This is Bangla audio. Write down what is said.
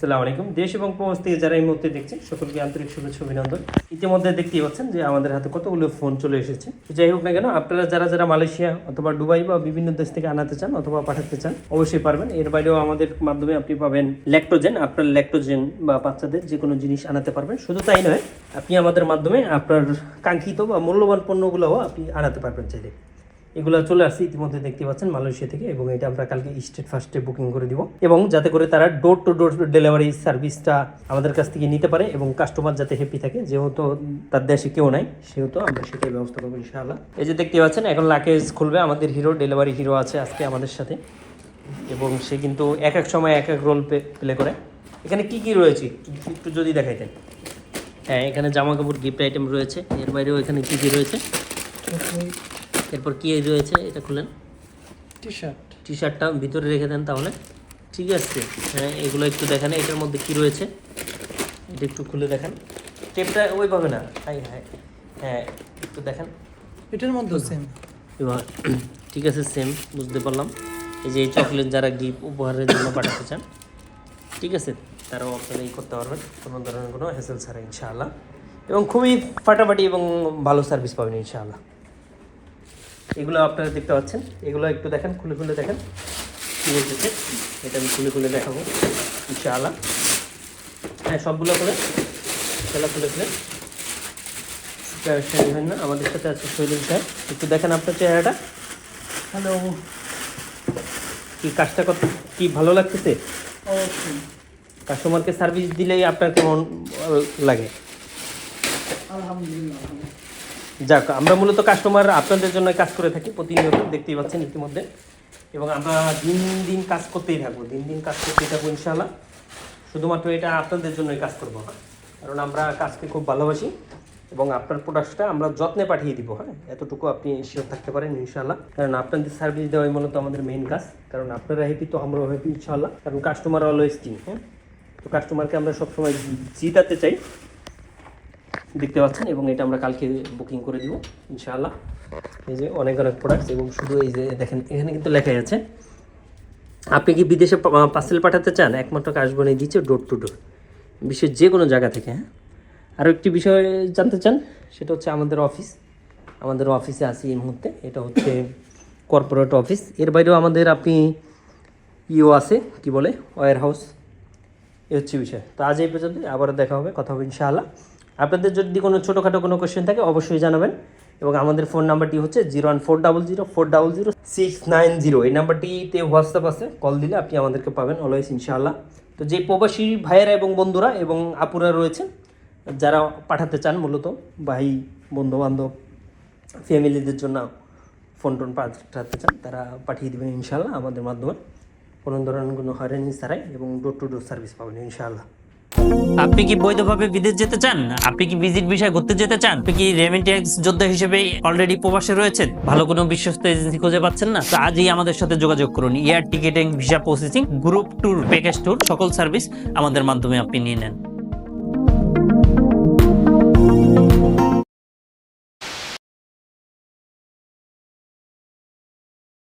আসসালামু আলাইকুম। দেশ এবং প্রবাস থেকে যারা এই মুহূর্তে দেখছেন, সকলকে আন্তরিক শুভেচ্ছা, অভিনন্দন। ইতিমধ্যে দেখতেই পাচ্ছেন যে আমাদের হাতে কতগুলো ফোন চলে এসেছে। যাই হোক না কেন, আপনারা যারা যারা মালয়েশিয়া অথবা দুবাই বা বিভিন্ন দেশ থেকে আনাতে চান অথবা পাঠাতে চান, অবশ্যই পারবেন। এর বাইরেও আমাদের মাধ্যমে আপনি পাবেন ল্যাক্টোজেন। আপনার ল্যাক্টোজেন বা বাচ্চাদের যে কোনো জিনিস আনাতে পারবেন। শুধু তাই নয়, আপনি আমাদের মাধ্যমে আপনার কাঙ্ক্ষিত বা মূল্যবান পণ্যগুলোও আপনি আনাতে পারবেন চাইলে। এগুলো চলে আসছে, ইতিমধ্যে দেখতে পাচ্ছেন মালয়েশিয়া থেকে, এবং এটা আমরা কালকে স্টেট ফার্স্টে বুকিং করে দিব। এবং যাতে করে তারা ডোর টু ডোর ডেলিভারি সার্ভিসটা আমাদের কাছ থেকে নিতে পারে এবং কাস্টমার যাতে হ্যাপি থাকে, যেহেতু তার দেশে কেউ নাই, সেহেতু আমরা সেটাই ব্যবস্থা করব ইনশাআল্লাহ। এই যে দেখতে পাচ্ছেন, এখন লাকেজ খুলবে, আমাদের হিরো ডেলিভারি হিরো আছে আজকে আমাদের সাথে। এবং সে কিন্তু এক এক সময় এক এক রোল প্লে করে। এখানে কি কি রয়েছে? একটু যদি দেখাইতেন। হ্যাঁ এখানে জামা কাপড় গিফট আইটেম রয়েছে। এর বাইরেও এখানে কি কি রয়েছে? এরপর কি রয়েছে? এটা খুলেন। টি শার্ট টি শার্টটা ভিতরে রেখে দেন তাহলে। ঠিক আছে। হ্যাঁ এগুলো একটু দেখেন এটার মধ্যে কি রয়েছে? এটা একটু খুলে দেখেন। টেপটা ওইভাবে না। Hi hi. হ্যাঁ একটু দেখেন। এটার মধ্যে সেম এবার ঠিক আছে সেম বুঝতে পারলাম। এই যে এই চকলেট যারা গিফট উপহারের জন্য পাঠাতে চান ঠিক আছে তারাও আপনারা এই করতে পারবেন। কোনো ধরনের কোনো হ্যাসেল ছাড়া ইনশাআল্লাহ। এবং খুবই ফাটাফাটি এবং ভালো সার্ভিস পাবেন ইনশাআল্লাহ। এগুলো আপনারা দেখতে পাচ্ছেন। এগুলো একটু দেখেন খুলে খুলে দেখেন। কী এসেছে এটা আমি খুলে খুলে দেখাবো ইনশাআল্লাহ। হ্যাঁ সবগুলো করে খেলা খুলে খুলে। হয় না আমাদের সাথে আছে শৈলীন সাহেব একটু দেখেন আপনার চেহারাটা। হ্যালো কি কাজটা কত কি ভালো লাগতেছে? কাস্টমারকে সার্ভিস দিলেই আপনার কেমন লাগে? আলহামদুলিল্লাহ। যাক, আমরা মূলত কাস্টমার আপনাদের জন্য কাজ করে থাকি প্রতিনিয়ত, দেখতেই পাচ্ছেন ইতিমধ্যে। এবং আমরা দিন দিন কাজ করতেই থাকব, দিন দিন কাজ করতেই থাকব, ইনশাআল্লাহ। শুধুমাত্র এটা আপনাদের জন্যই কাজ করব হ্যাঁ কারণ আমরা কাজকে খুব ভালোবাসি এবং আপনার প্রোডাক্টটা আমরা যত্নে পাঠিয়ে দিব হ্যাঁ? এতটুকু আপনি শিওর থাকতে পারেন, ইনশাআল্লাহ। কারণ আপনাদের সার্ভিস দেওয়াই মূলত আমাদের মেইন কাজ। কারণ আপনারা হ্যাপি তো আমরাও হ্যাপি ইনশাআল্লাহ। কারণ কাস্টমার অলওয়েজ কিং হ্যাঁ? তো কাস্টমারকে আমরা সবসময় জিতাতে চাই। দেখতে পাচ্ছেন এবং এটা আমরা কালকে বুকিং করে দিব, ইনশাআল্লাহ। এই যে অনেক অনেক প্রোডাক্টস এবং শুধু এই যে দেখেন, এখানে কিন্তু লেখাই আছে, আপনি কি বিদেশে পার্সেল পাঠাতে চান? একমাত্র কাজ বনে দিচ্ছে ডোর টু ডোর বিশ্বের যে কোনো জায়গা থেকে হ্যাঁ? আরও একটি বিষয় জানতে চান, সেটা হচ্ছে আমাদের অফিস আমাদের অফিসে আছি এই মুহূর্তে, এটা হচ্ছে কর্পোরেট অফিস এর বাইরেও আমাদের আপনি ইও আছে, কি বলে? ওয়ার হাউস এ হচ্ছে বিষয়। তো আজ এই পর্যন্ত আবার দেখা হবে, কথা হবে ইনশাআল্লাহ। আপনাদের যদি কোনো ছোটোখাটো কোনো কোয়েশ্চেন থাকে, অবশ্যই জানাবেন। এবং আমাদের ফোন নাম্বারটি হচ্ছে zero one four double zero four double zero six nine zero এই নাম্বারটিতে হোয়াটসঅ্যাপ আছে কল দিলে আপনি আমাদেরকে পাবেন অলওয়েজ ইনশাআল্লাহ। তো যে প্রবাসী ভাইয়েরা এবং বন্ধুরা এবং আপুরা রয়েছেন যারা পাঠাতে চান মূলত, ভাই বন্ধু বান্ধব ফ্যামিলিদের জন্য ফোন টোন পাঠাতে চান, তারা পাঠিয়ে দেবেন ইনশাআল্লাহ আমাদের মাধ্যমে। কোনো ধরনের কোনো হয়রানি ছাড়াই এবং ডোর টু ডোর সার্ভিস পাবেন ইনশাআল্লাহ। আপনি কি বৈধভাবে বিদেশ যেতে চান? আপনি কি ভিজিট বিষয় ঘুরতে যেতে চান? আপনি কি রেমিটেন্স যোদ্ধা হিসেবে অলরেডি প্রবাসে রয়েছেন? ভালো কোনো বিশ্বস্ত এজেন্সি খুঁজে পাচ্ছেন না? তো আজই আমাদের সাথে যোগাযোগ করুন। Air ticketing visa processing group tour package tour সকল সার্ভিস আমাদের মাধ্যমে আপনি নিয়ে নেন।